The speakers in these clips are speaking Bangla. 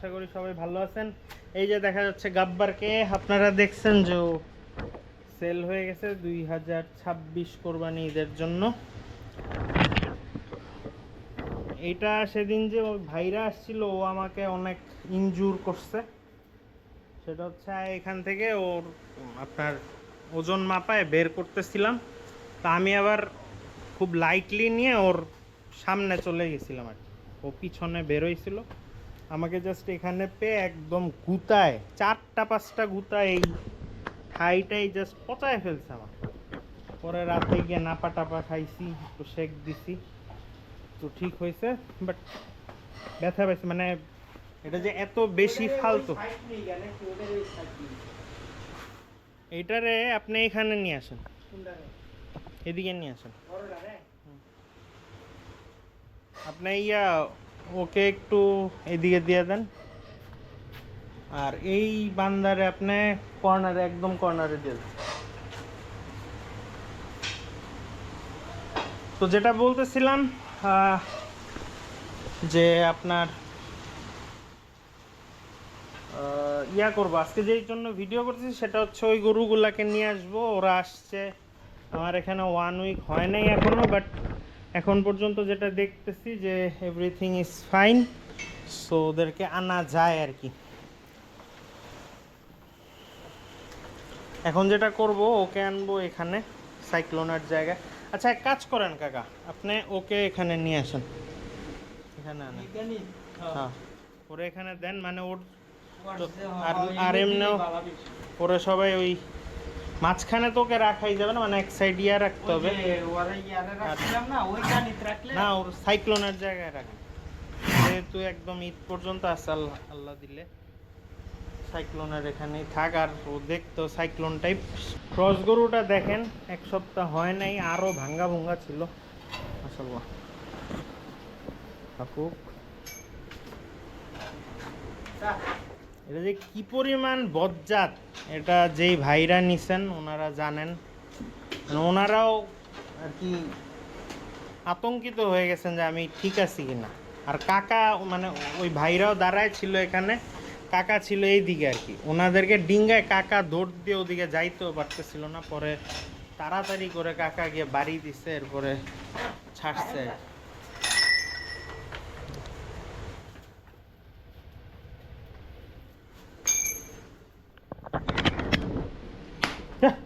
আশা করি সবাই ভালো আছেন। এই যে দেখা যাচ্ছে গাব্বারকে, আপনারা দেখছেন যে সেল হয়ে গেছে দুই হাজার ছাব্বিশ কোরবানি ঈদের জন্য। এটা সেদিন যে ওই ভাইরা আসছিল, ও আমাকে অনেক ইনজুর করছে। সেটা হচ্ছে এখান থেকে ওর আপনার ওজন মাপায় বের করতেছিলাম। তা আমি আবার খুব লাইটলি নিয়ে ওর সামনে চলে গেছিলাম আর। ও পিছনে বেরোইছিল আমাকে জাস্ট এখানে পেয়ে একদম গুতায় চারটা পাঁচটা গুতায় এই ঠাইটাই জাস্ট পচায় ফেলছে আমার পরে রাতে গিয়ে নাপা টাপা খাইছি একটু শেক দিছি। তো ঠিক হয়েছে বাট ব্যথা পাইছে মানে এটা যে এত বেশি ফালতু। এইটারে আপনি এখানে নিয়ে আসেন। এদিকে নিয়ে আসেন। আপনি ইয়া ওকে একটু এদিকে দিয়ে দেন। আর এই বান্দারে আপনি কর্নারে, একদম কর্নারে দিয়ে দেন। তো যেটা বলতেছিলাম যে আপনার ইয়া করব। আজকে যেই জন্য ভিডিও করতেছি সেটা হচ্ছে ওই গরুগুলাকে নিয়ে আসব। ওরা আসছে। আমার এখানে ওয়ান উইক হয় নাই এখনও বাট এখন পর্যন্ত যেটা দেখতেছি যে এভরিথিং ইজ ফাইন সো ওদেরকে আনা যায় আর কি। এখন যেটা করব ওকে আনব এখানে সাইক্লোনার জায়গায়। আচ্ছা এক কাজ করেন কাকা আপনি ওকে এখানে নিয়ে আসেন। এখানে আনেন। হ্যাঁ। ওরে এখানে দেন মানে ওর আর আর এমনিও ওরা সবাই ওই মাঝখানে তোকে রাখাই যাবে না মানে এক সাইড ইয়া রাখতে হবে। না ওর সাইক্লোনের জায়গায় রাখে যেহেতু একদম ঈদ পর্যন্ত আছে আল্লাহ আল্লাহ দিলে। সাইক্লোনের এখানেই থাক আর ও দেখতো সাইক্লোন টাইপ ক্রস গরুটা দেখেন এক সপ্তাহ হয় নাই আরও ভাঙ্গা ভুঙ্গা ছিল। মাশাল্লাহ থাকুক। এটা যে কি পরিমাণ বজ্জাত, এটা যেই ভাইরা নিছেন, ওনারা জানেন। মানে ওনারাও আর কি আতঙ্কিত হয়ে গেছেন যে আমি ঠিক আছি কিনা আর কাকা মানে ওই ভাইরাও দাঁড়ায় ছিল এখানে, কাকা ছিল এই দিকে আর কি। ওনাদেরকে ডিঙ্গায় কাকা দৌড় দিয়ে ওদিকে যাইতেও পারতেছিল না, পরে তাড়াতাড়ি করে কাকা গিয়ে বাড়ি দিছে, এরপরে ছাড়ছে হ্যাঁ।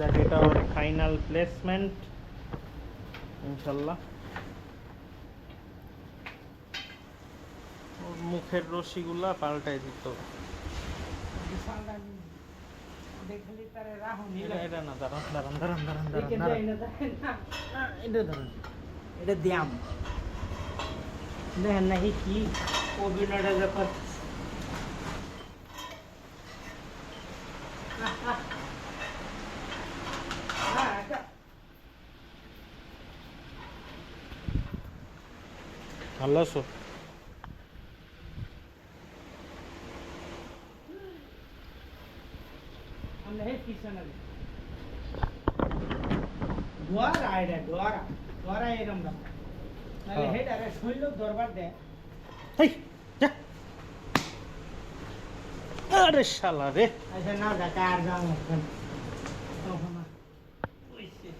দেখ এটা ওর ফাইনাল প্লেসমেন্ট ইনশাল্লাহ মুখের রশিগুলা পাল্টাই দিত এটা না দাঁড়ান দাঁড়ান দাঁড়ান দাঁড়ান দাঁড়ান দাঁড়ান। এটা ধরুন এটা দ্যাম। দেখেন না কি? অভিনয়টা যখন ভালো আছো আমরা হে পিছনে দোয়ারা এটা দোয়ারা দোয়ারা এরম দাম নাহলে হেই যা আরে শালা রে আচ্ছা না যা কার যাও এখন তখন না ওইসে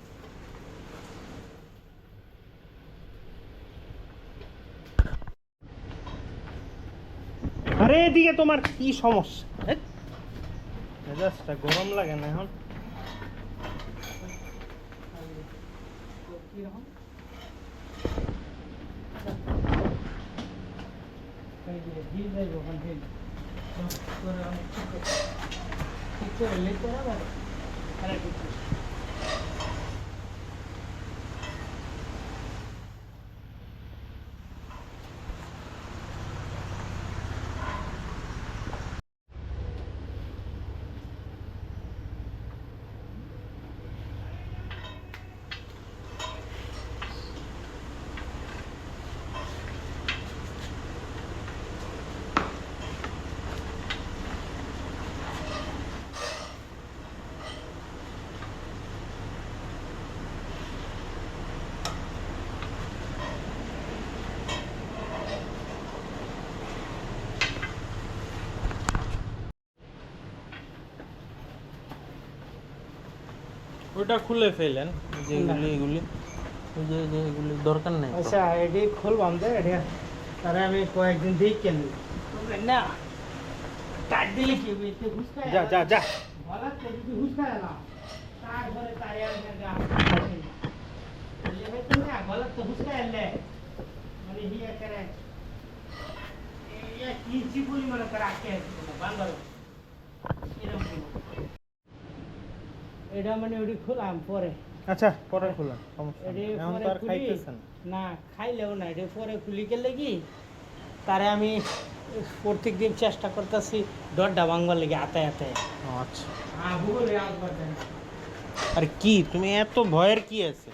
আরে এদিকে তোমার কি সমস্যা। মেজাজটা গরম লাগে না এখন। ঠিক করে লেট করা ওটা খুলে ফেলেন। যেগুলি এগুলি এই যে যে এগুলি দরকার নেই। তো। আচ্ছা এটি খুলবাম দে এটা তারে আমি কয়েকদিন দেখে নিই না। কাট দিলে কি? হবে এতে হুসকায় যা যা যা। গলার থেকে যদি হুসকায় না তারপরে তারে আমি গা। লেবে না গলার তো হুসকায় এলে মানে হিয়া করে ইয়া কি চিপুলি মনে করে আটকে বান্দর এটা মানে ওটি খোলাম পরে আচ্ছা পরে খুলেন সমস্যা এটি নেই। এখন পরে তো আর খুলি। খাইতেছেন না খাইলেও না এটা পরে খুলি গেলে কি তারে আমি প্রত্যেক দিন চেষ্টা করতেছি দরটা ভাঙবার লেগে আতায় আতায় ও, আচ্ছা হ্যাঁ ভূগোলে আসবার দেন আর কি তুমি এত ভয়ের কি আছে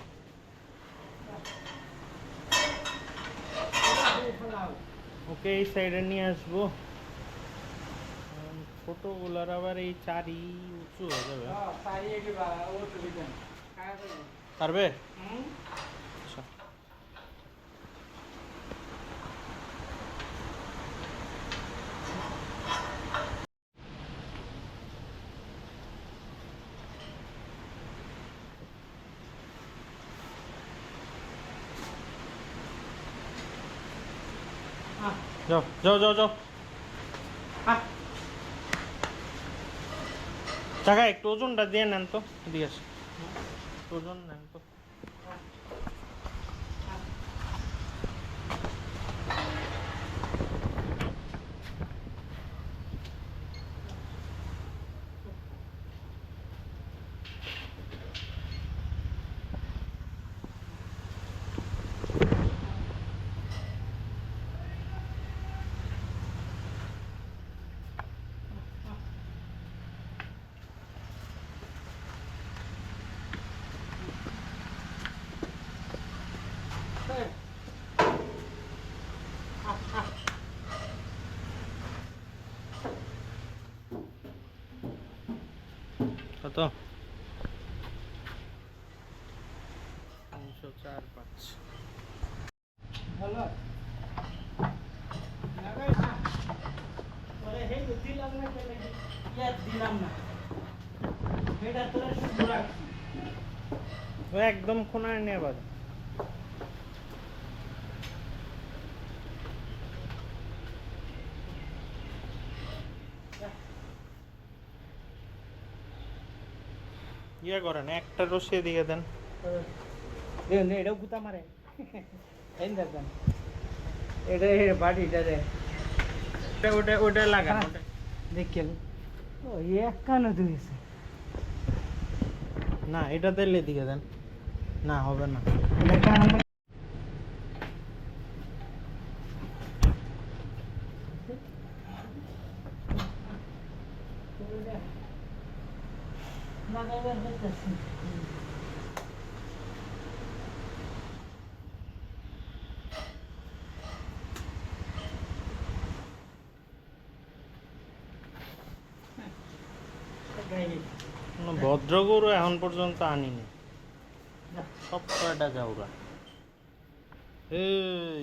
ওকে এই সাইডে নিয়ে আসব ছোটগুলার আবার এই চারি উঁচু হয়ে যাবে। পারবে? আচ্ছা। যাও যাও যাও যাও। টাকা একটু ওজনটা দিয়ে নেন তো দিয়ে ওজন নেন তো কত তিনশো চার পাঁচ ভালো লাগাই না পরে হে দিলাম না কেন ইয়া দিলাম না এটা তোরা শুধু রাখছি ও একদম কোনায় নিয়ে বাজে ইয়ে করেন একটা রশি দিয়ে দেন দেখুন এটাও গুতা মারে এই দেখেন এটা এই বাড়িটা রে ওটা ওটা। ওটা দেখেন ও এক কানো ধুয়েছে না এটা লেদিকে দিকে দেন না হবে না ভদ্র গরু এখন পর্যন্ত আনিনি। সব কয়টা যাওরা এই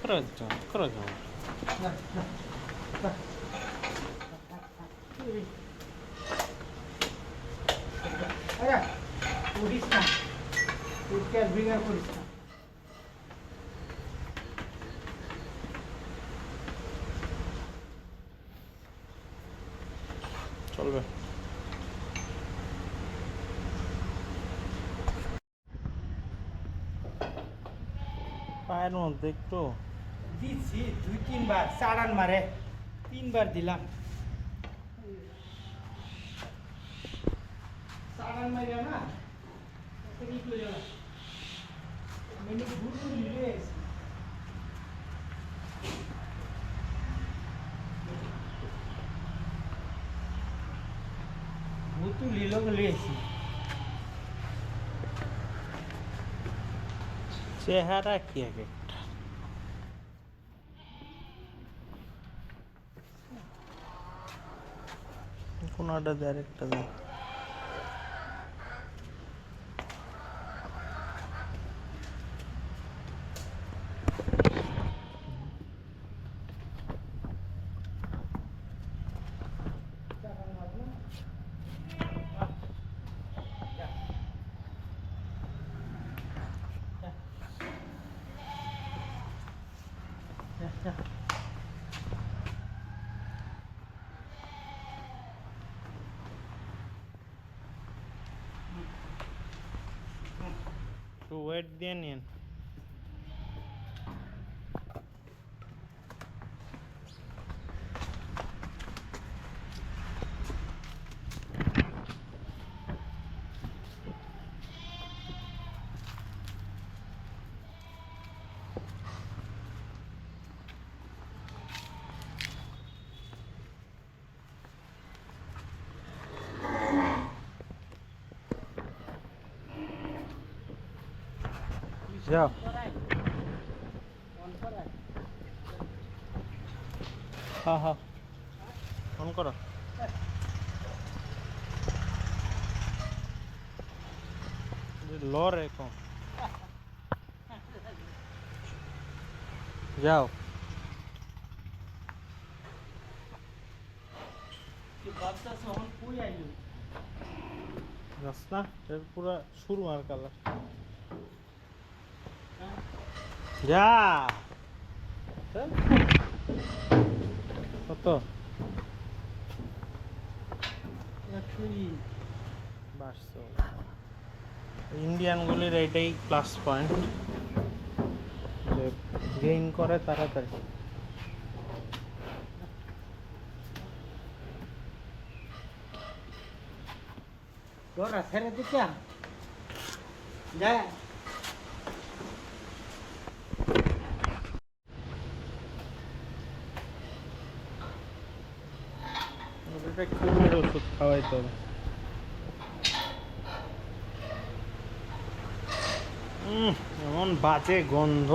করে যাও করে যাও। চলবে। পায়ের মধ্যে একটু দিছি দুই তিনবার চারান মারে তিনবার দিলাম চারান মারিয়া না নিকলে যাবে মেনে ঘুর ঘুর লিলে এসে ভূতু লিলো গলে এসি চেহারা কি এক কোনটা দেয় আরেকটা দেয় একটু ওয়েট দিয়ে নিন যাও হ্যাঁ হ্যাঁ ফোন করো লরে কম যাও রাস্তা এর পুরা শুরু আর কালার যা। কত? ইন্ডিয়ানগুলির এইটাই প্লাস পয়েন্ট যে গেইন করে তাড়াতাড়ি। ছেড়ে দিতে যায় কিমের ওষুধ খাওয়াইতে হবে। এমন বাজে গন্ধ।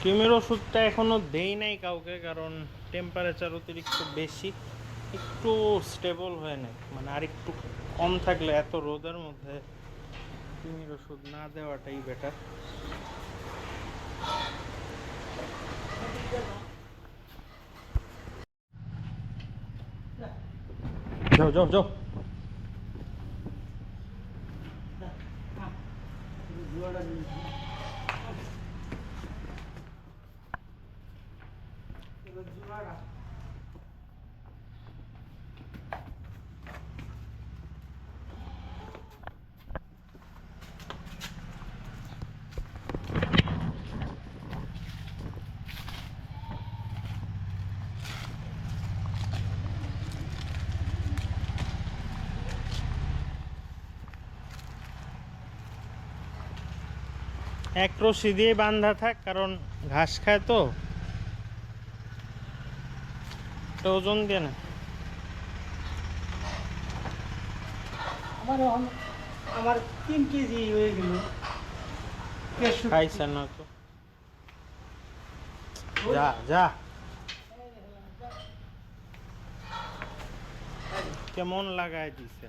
কিমের ওষুধটা এখনও দেই নাই কাউকে, কারণ টেম্পারেচার অতিরিক্ত বেশি, একটু স্টেবল হয়ে নেয় মানে আর একটু কম থাকলে, এত রোদের মধ্যে। কিমির ওষুধ না দেওয়াটাই বেটার যাও যাও যাও। এক রশি দিয়ে বান্ধা থাক কারণ ঘাস খায় তো। ওজন দিয়ে না। আমার তিন কেজি হয়ে গেল। খাইছে না তো। যা যা। কেমন লাগাই দিছে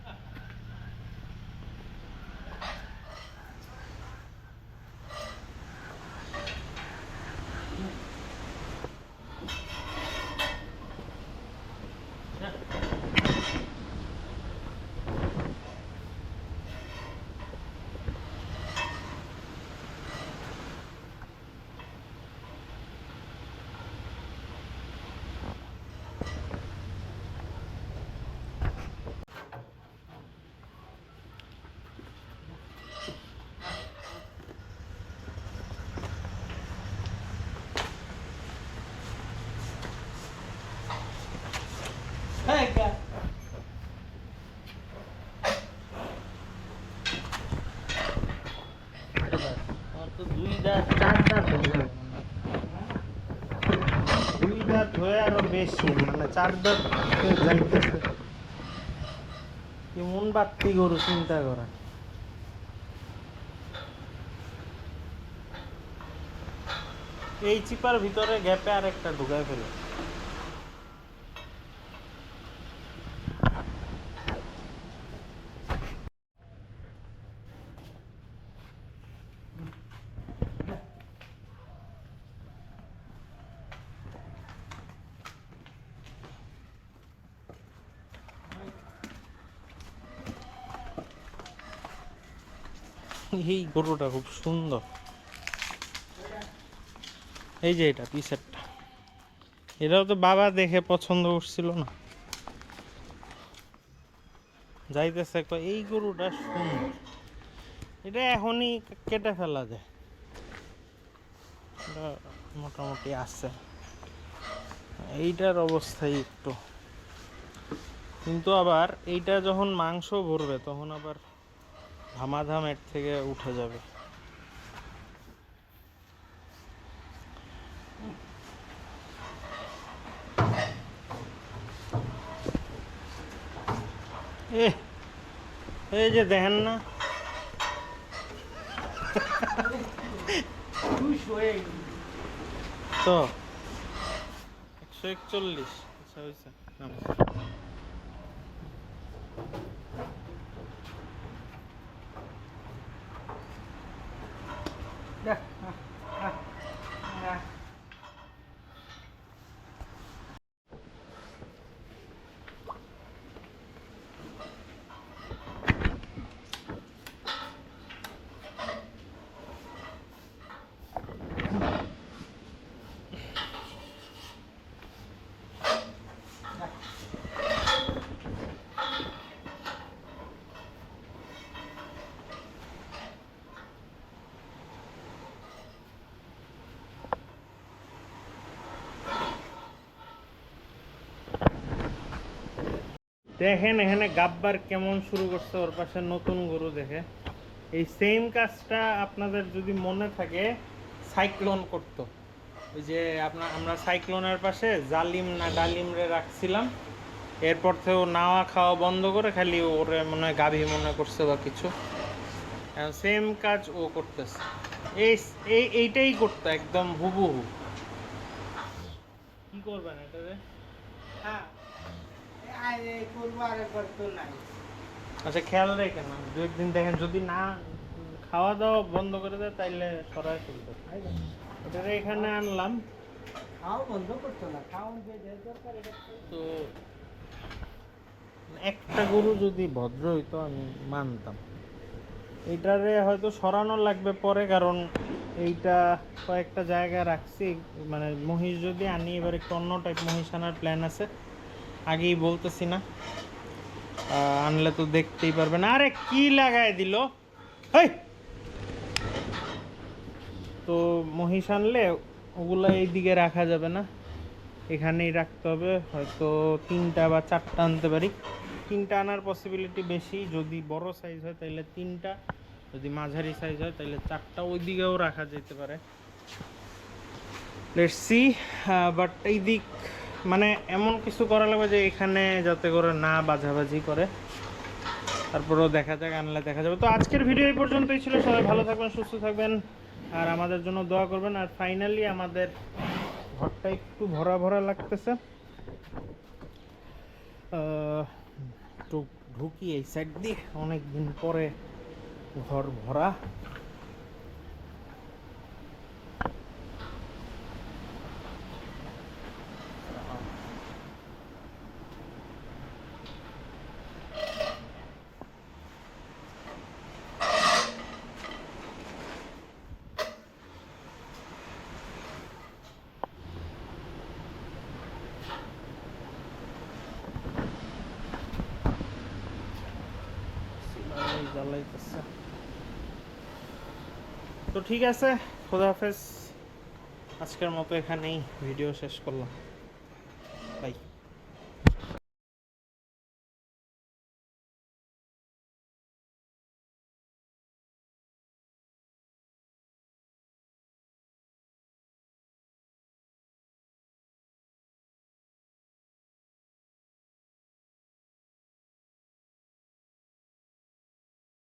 হ্যাঁ, গা। আমার তো দুই দাঁত চার দাঁত হয়ে যাবে দুই দাঁত হয়ে আরও বেশি মানে চার হয়ে যাইতেছে গরু, চিন্তা করা এই চিপার ভিতরে গ্যাপে আর একটা ঢুকায় ফেলে। এই গরুটা খুব সুন্দর। এই যে এটা পিসেরটা। এটাও তো বাবা দেখে পছন্দ করছিল না। যাইতেছে এই গরুটা সুন্দর। এটা এখনই কেটে ফেলা যায়। মোটামুটি আছে। এইটার অবস্থাই একটু। কিন্তু আবার এইটা যখন মাংস ভরবে, তখন আবার ধামাধাম এর থেকে উঠে যাবে। এই যে দেখেন না। তো একশো একচল্লিশ। আচ্ছা হয়েছে। দেখেন এখানে গাব্বার কেমন শুরু করছে ওর পাশে নতুন গরু দেখে। এই সেম কাজটা আপনাদের যদি মনে থাকে সাইক্লোন করতো। ওই যে আপনার আমরা সাইক্লোনের পাশে জালিম না ডালিম রে রাখছিলাম। এরপর থেকে ও নাওয়া খাওয়া বন্ধ করে খালি ওরে মনে হয় গাভী মনে করছে বা কিছু। সেম কাজ ও করতেছে। এই এই এইটাই করতো একদম হুবহু। কি করবেন এটা রে? হ্যাঁ। আরে করব আর একবার তো নাই আচ্ছা খেয়াল রেখেন না। দু একদিন দেখেন যদি না খাওয়া দাওয়া বন্ধ করে দেয় তাইলে সরাই ফেলবে এটা এখানে আনলাম। খাও বন্ধ করতো না দরকার তো একটা গরু যদি ভদ্র হইতো আমি মানতাম। এইটারে হয়তো সরানো লাগবে পরে কারণ এইটা কয়েকটা জায়গায় রাখছি। মানে মহিষ যদি আনি এবার একটু অন্য টাইপ মহিষ আনার প্ল্যান আছে। আগেই বলতেছি না। আনলে তো দেখতেই পারবেন আরে কি লাগায় দিল! তো মহিষ আনলে ওগুলো এইদিকে রাখা যাবে না। এখানেই রাখতে হবে। হয়তো তিনটা বা চারটা আনতে পারি। তিনটা আনার পসিবিলিটি বেশি। যদি বড় সাইজ হয় তাহলে তিনটা। যদি মাঝারি সাইজ হয় তাহলে চারটা। ওই দিকেও রাখা যেতে পারে। লেটস সি বাট এই দিক মানে এমন কিছু করা লাগবে যে এখানে যাতে করে না বাজাবাজি করে। তারপরেও দেখা যাক, আনলে দেখা যাবে। তো আজকের ভিডিও এই পর্যন্তই ছিল। সবাই ভালো থাকবেন, সুস্থ থাকবেন। আর আমাদের জন্য দোয়া করবেন। আর ফাইনালি আমাদের ঘরটা একটু ভরা ভরা লাগতেছে। ঢুকি এই সাইড দিয়ে। অনেক দিন পরে ঘর ভরা। জ্বালাইতেছে। তো ঠিক আছে খোদা হাফেজ। আজকের মতো এখানেই ভিডিও শেষ করলাম।